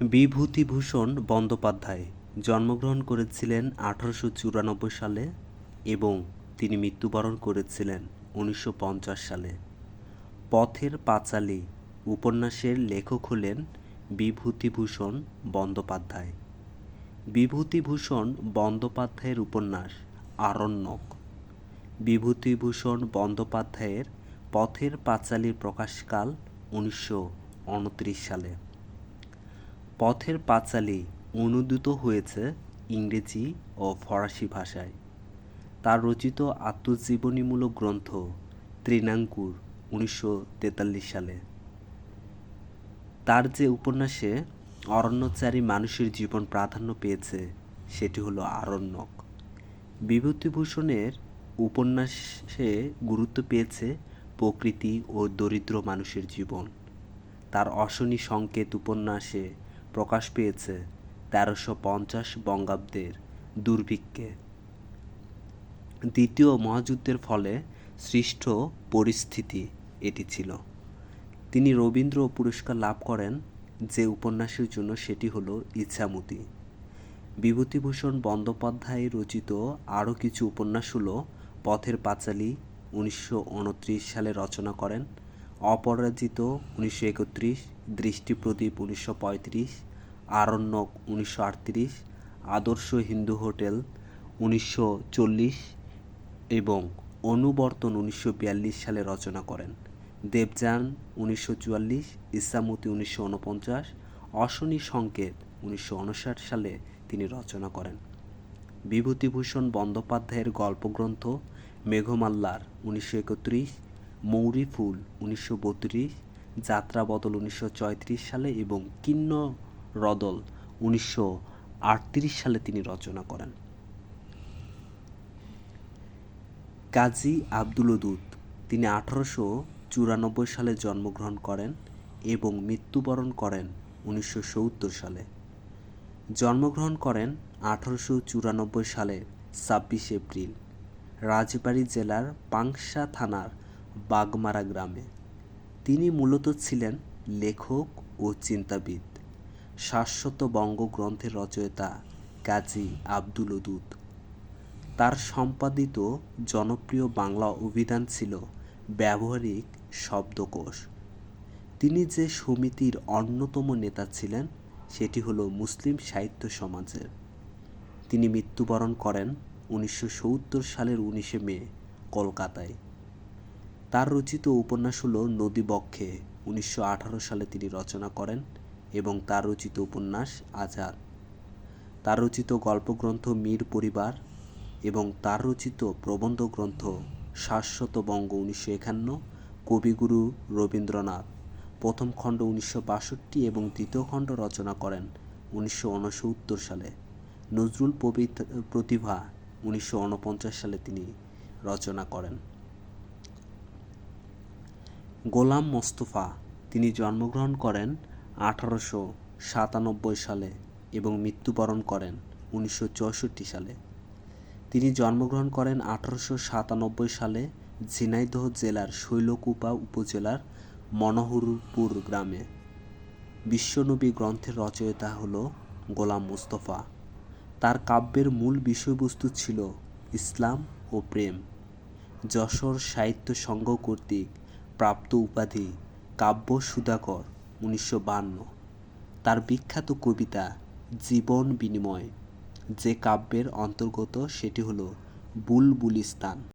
বিভূতিভূষণ বন্দ্যোপাধ্যায় জন্মগ্রহণ করেছিলেন আঠারোশো চুরানব্বই সালে এবং তিনি মৃত্যুবরণ করেছিলেন উনিশশো পঞ্চাশ সালে। পথের পাঁচালী উপন্যাসের লেখক হলেন বিভূতিভূষণ বন্দ্যোপাধ্যায়। বিভূতিভূষণ বন্দ্যোপাধ্যায়ের উপন্যাস আরণ্যক। বিভূতিভূষণ বন্দ্যোপাধ্যায়ের পথের পাঁচালীর প্রকাশকাল উনিশশো উনত্রিশ সালে। পথের পাঁচালী অনুদিত হয়েছে ইংরেজি ও ফরাসি ভাষায়। তার রচিত আত্মজীবনীমূলক গ্রন্থ তৃণাঙ্কুর উনিশশো তেতাল্লিশ সালে। তার যে উপন্যাসে অরণ্যচারী মানুষের জীবন প্রাধান্য পেয়েছে, সেটি হলো আরণ্যক। বিভূতিভূষণের উপন্যাসে গুরুত্ব পেয়েছে প্রকৃতি ও দরিদ্র মানুষের জীবন। তার অশনি সংকেত উপন্যাসে প্রকাশ পেয়েছে তেরোশো পঞ্চাশ বঙ্গাব্দের দুর্ভিক্ষে। দ্বিতীয় মহাযুদ্ধের ফলে সৃষ্ট পরিস্থিতি এটি ছিল। তিনি রবীন্দ্র পুরস্কার লাভ করেন যে উপন্যাসের জন্য সেটি হল ইচ্ছামতি বিভূতিভূষণ বন্দ্যোপাধ্যায় রচিত আরও কিছু উপন্যাস হলো পথের পাঁচালী উনিশশো উনত্রিশ সালে রচনা করেন অপরাজিত উনিশশো একত্রিশ, দৃষ্টিপ্রদীপ উনিশশো পঁয়ত্রিশ, আরণ্যক উনিশশো আটত্রিশ, আদর্শ হিন্দু হোটেল উনিশশো চল্লিশ এবং অনুবর্তন উনিশশো বিয়াল্লিশ সালে রচনা করেন। দেবযান উনিশশো চুয়াল্লিশ, ইসামতি উনিশশো উনপঞ্চাশ, অশনি সংকেত উনিশশো উনষাট সালে তিনি রচনা করেন। বিভূতিভূষণ বন্দ্যোপাধ্যায়ের গল্পগ্রন্থ মেঘমাল্লার উনিশশো একত্রিশ মৌরি ফুল উনিশশো বত্রিশ, যাত্রা বদল উনিশশো চৌত্রিশ সালে এবং কিন্ন রদল উনিশশো আটত্রিশ সালে তিনি রচনা করেন। কাজী আব্দুল তিনি আঠারোশো চুরানব্বই সালে জন্মগ্রহণ করেন এবং মৃত্যুবরণ করেন উনিশশো সত্তর সালে। জন্মগ্রহণ করেন আঠারোশো চুরানব্বই সালের ছাব্বিশ এপ্রিল, রাজবাড়ী জেলার পাংশা থানার বাগমারা গ্রামে। তিনি মূলত ছিলেন লেখক ও চিন্তাবিদ। শাশ্বত বঙ্গ গ্রন্থের রচয়িতা কাজী আব্দুল ওদুদ। তার সম্পাদিত জনপ্রিয় বাংলা অভিধান ছিল ব্যবহারিক শব্দকোষ। তিনি যে সমিতির অন্যতম নেতা ছিলেন, সেটি হলো মুসলিম সাহিত্য সমাজের। তিনি মৃত্যুবরণ করেন উনিশশো সত্তর সালের উনিশে মে, কলকাতায়। তার রচিত উপন্যাস হলো নদীবক্ষে উনিশশো আঠারো সালে তিনি রচনা করেন, এবং তার রচিত উপন্যাস আজাদ। তার রচিত গল্পগ্রন্থ মীর পরিবার এবং তার রচিত প্রবন্ধ গ্রন্থ শাশ্বত বঙ্গ উনিশশো একান্ন, কবিগুরু রবীন্দ্রনাথ। প্রথম খণ্ড উনিশশো বাষট্টি এবং দ্বিতীয় খণ্ড রচনা করেন উনিশশো উনসত্তর সালে। নজরুল প্রতিভা উনিশশো উনপঞ্চাশ সালে তিনি রচনা করেন। গোলাম মোস্তফা, তিনি জন্মগ্রহণ করেন আঠারোশো সাতানব্বই সালে এবং মৃত্যুবরণ করেন উনিশশো চৌষট্টি সালে। তিনি জন্মগ্রহণ করেন আঠারোশো সাতানব্বই সালে ঝিনাইদহ জেলার শৈলকুপা উপজেলার মনোহরপুর গ্রামে। বিশ্বনবী গ্রন্থের রচয়িতা হল গোলাম মুস্তফা। তার কাব্যের মূল বিষয়বস্তু ছিল ইসলাম ও প্রেম। যশোর সাহিত্য সংঘ কর্তৃক প্রাপ্ত উপাধি কাব্য সুধাকর, উনিশশো বান্ন। তার বিখ্যাত কবিতা জীবন বিনিময়, যে কাব্যের অন্তর্গত সেটি হলো বুলবুলিস্তান।